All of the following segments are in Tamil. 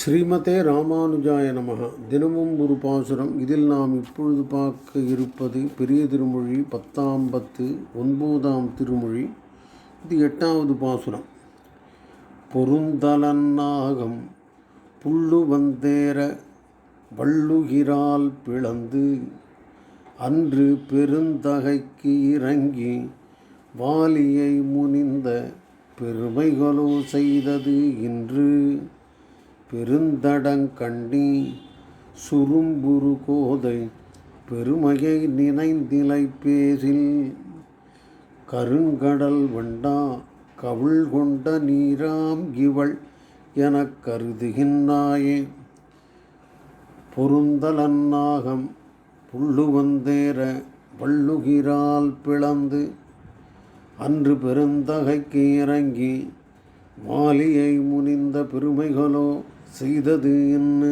ஸ்ரீமதே ராமானுஜாய நமக. தினமும் ஒரு பாசுரம். இதில் நாம் இப்பொழுது பார்க்க இருப்பது பெரிய திருமொழி பத்தாம் பத்து ஒன்பதாம் திருமொழி. இது எட்டாவது பாசுரம். பொருந்தலன்னாகம் புல்லு வந்தேர வள்ளுகிறால் பிளந்து அன்று பெருந்தகைக்கு இறங்கி வாலியை முனிந்த பெருமைகளோ செய்தது இன்று. பெருந்தடங்கண்ணி சுரும்புரு கோதை பெருமையை நினைந்திலை பேசில் கருங்கடல் வண்டா கவிழ் கொண்ட நீராம் இவள் எனக் கருதுகின்றாயே. பொருந்தலன்னாகம் புள்ளு வந்தேற வள்ளுகிறால் பிளந்து அன்று பெருந்தகைக்கு இறங்கி வாலியை முனிந்த பெருமைகளோ செய்தது என்ன?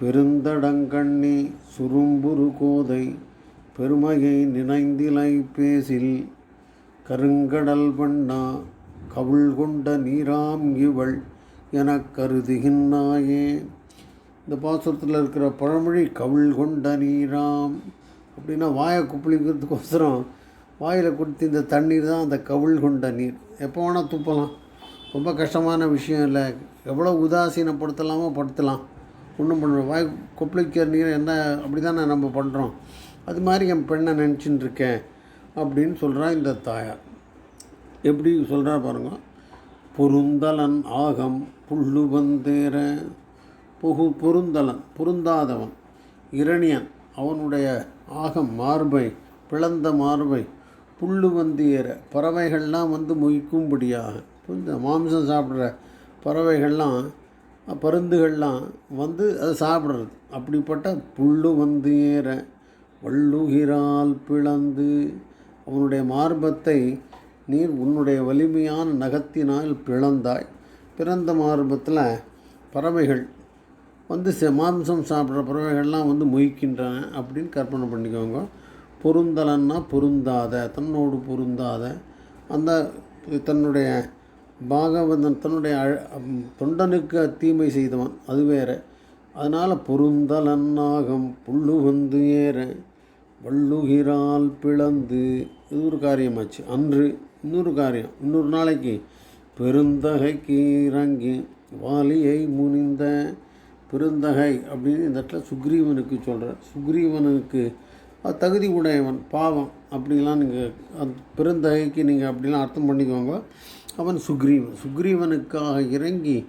பெருந்தடங்கண்ணி சுரும்புரு கோதை பெருமையை நினைந்திலை பேசில் கருங்கடல் வண்ணா கவுள் கொண்ட நீராம் இவள் எனக் கருதுகின்றாயே இந்த பாசுரத்தில் இருக்கிற பழமொழி கவுள் கொண்ட நீராம் அப்படின்னா வாயை குப்பிளிக்கிறதுக்கோசரம் வாயில் கொடுத்து இந்த தண்ணீர் தான் அந்த கவுள் கொண்ட நீர். எப்போ வேணால் துப்பலாம். ரொம்ப கஷ்டமான விஷயம் இல்லை. எவ்வளோ உதாசீனப்படுத்தலாமோ படுத்தலாம். ஒன்றும் பண்ணுறோம் வாய் கொப்பளிக்கிற நீர் என்ன அப்படி தானே நம்ம பண்ணுறோம் அது மாதிரி என் பெண்ணை நினச்சின்னு இருக்கேன் அப்படின்னு சொல்கிறான் இந்த தாயார். எப்படி சொல்கிறா பாருங்க. பொருந்தலன் ஆகம் புல்லு வந்தேற. புகு பொருந்தலன் பொருந்தாதவன் இரணியன் அவனுடைய ஆகம் மார்பை பிளந்த மார்பை புல்லு வந்து ஏற பறவைகள்லாம் வந்து மொய்க்கும்படியாக இந்த மாம்சம் சாப்பிட்ற பறவைகள்லாம் பருந்துகள்லாம் வந்து அது சாப்பிட்றது. அப்படிப்பட்ட புல்லு வந்து ஏற வள்ளுகிறால் பிளந்து அவனுடைய மார்பத்தை நீர் உன்னுடைய வலிமையான நகத்தினால் பிளந்தாய். பிறந்த மார்பத்தில் பறவைகள் வந்து செ மாம்சம் சாப்பிட்ற பறவைகள்லாம் வந்து மொய்க்கின்றன அப்படின்னு கற்பனை பண்ணிக்கோங்க. பொருந்தலன்னா பொருந்தாத தன்னோடு பொருந்தாத அந்த தன்னுடைய பாகவதன் தன்னுடைய தொண்டனுக்கு தீமை செய்தவன். அது வேற. அதனால் பொருந்தலன்னாகம் புல்லு வந்து ஏற வள்ளுகிறால் பிளந்து. இது ஒரு காரியமாச்சு. அன்று இன்னொரு காரியம். இன்னொரு நாளைக்கு பெருந்தகைக்கு இறங்கி வாலியை முனிந்த பெருந்தகை அப்படின்னு இந்த இடத்துல சுக்ரீவனுக்கு சொல்கிறார் சுக்ரீவனுக்கு தகுதி உடையவன் பாவம் அப்படிலாம் நீங்கள் அந்த பெருந்தகைக்கு நீங்கள் அப்படிலாம் அர்த்தம் பண்ணிக்கோங்க. அவன் சுக்ரீவன். சுக்ரீவனுக்காக இறங்கி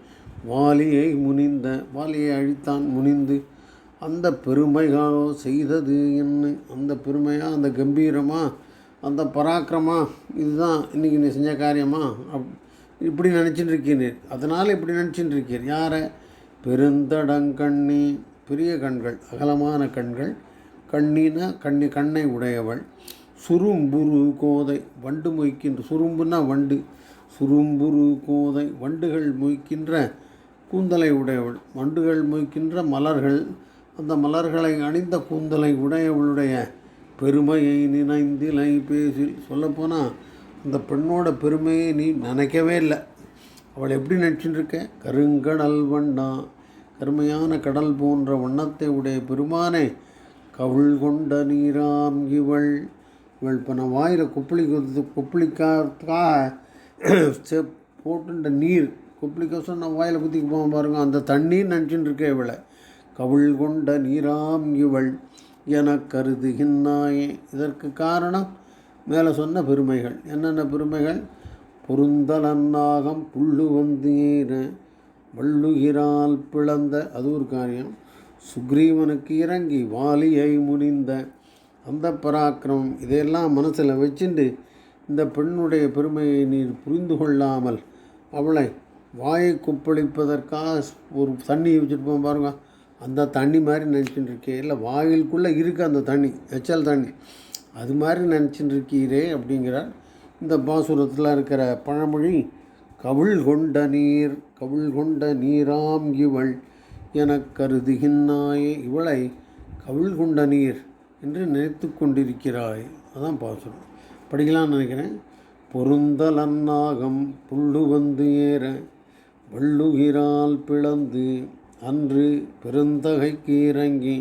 வாலியை முனிந்த வாலியை அழித்தான் முனிந்து அந்த பெருமைகளோ செய்தது என்ன? அந்த பெருமையாக அந்த கம்பீரமாக அந்த பராக்கிரமா? இதுதான் இன்றைக்கி நீ செஞ்ச காரியமா? அப் இப்படி நினச்சிட்டு இருக்கீர் அதனால் இப்படி நினச்சிட்டு இருக்கீர் யாரை பெருந்தடங்கண்ணி பெரிய கண்கள் அகலமான கண்கள். கண்ணின கண்ணி கண்ணை உடையவள். சுரும்புரு கோதை வண்டு மொய்க்கின்ற சுரும்புன்னா வண்டு. சுரும்புரு கோதை வண்டுகள் மொய்க்கின்ற கூந்தலை உடையவள் வண்டுகள் மொய்க்கின்ற மலர்கள் அந்த மலர்களை அணிந்த கூந்தலை உடையவளுடைய பெருமையை நினைந்திலை பேசில் சொல்லப்போனால் அந்த பெண்ணோட பெருமையை நீ நினைக்கவே இல்லை. அவள் எப்படி நினச்சிட்டுருக்க கருங்கடல் வண்ணா கருமையான கடல் போன்ற வண்ணத்தை உடைய பெருமானே கவுள் கொண்ட நீராம் இவள். இவள் இப்போ நான் வாயில் கொப்பளிக்கிறது கொத்து செ போட்டுன்ற நீர் கொப்பளிக்கோசம் நான் வாயில் குத்திக்கு போவோம் பாருங்க. அந்த தண்ணீர் நினச்சின்னு இருக்க இவளை. கவுள் கொண்ட நீராம் இவள் என கருதுகின்னாயே இதற்கு காரணம் மேலே சொன்ன பெருமைகள். என்னென்ன பெருமைகள்? பொருந்தலன்னாகம் புல்லு வந்து வள்ளுகிறால் பிளந்த. அது ஒரு காரியம். சுக்ரீவனுக்கு இறங்கி வாலியை முனிந்த அந்த பராக்கிரமம். இதையெல்லாம் மனசில் வச்சுண்டு இந்த பெண்ணுடைய பெருமையை நீர் புரிந்து கொள்ளாமல் அவளை வாயை கொப்பளிப்பதற்காக ஒரு தண்ணி வச்சுருப்போம் பாருங்க. அந்த தண்ணி மாதிரி நினச்சிட்டு இருக்கே இல்லை வாயிலுக்குள்ளே இருக்குது அந்த தண்ணி எச்சல் தண்ணி. அது மாதிரி நினச்சிட்டு இருக்கீரே அப்படிங்கிறார். இந்த பாசுரத்தில் இருக்கிற பழமொழி கவுள் கொண்ட நீர் கவுள் கொண்ட நீராம் இவள் என கருதுகின்னாயே இவளை கவுள் கொண்ட நீர் என்று நினைத்து கொண்டிருக்கிறாய். அதான் பாசுரம். படிக்கலாம்னு நினைக்கிறேன். பொருந்தலன்னாகம் புல்லு வந்து ஏற வள்ளுகிரால் பிளந்து அன்று பெருந்தகைக்கு இறங்கி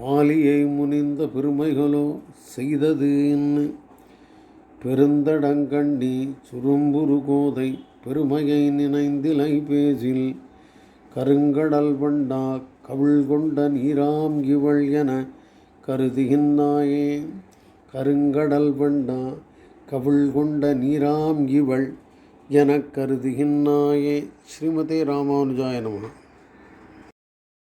வாலியை முனிந்த பெருமைகளோ செய்தது என்ன பெருந்தடங்கண்ணி சுரும்புரு கோதை பெருமையை நினைந்திலை பேசில் கருங்கடல் வண்டா கவிழ் கொண்ட நீராம் இவள் என கருதுகின்றாயே. கருங்கடல் வண்டா கவிழ் கொண்ட நீராம் இவள் எனக் கருதுகின்றாயே ஸ்ரீமதே ராமானுஜாய நமः.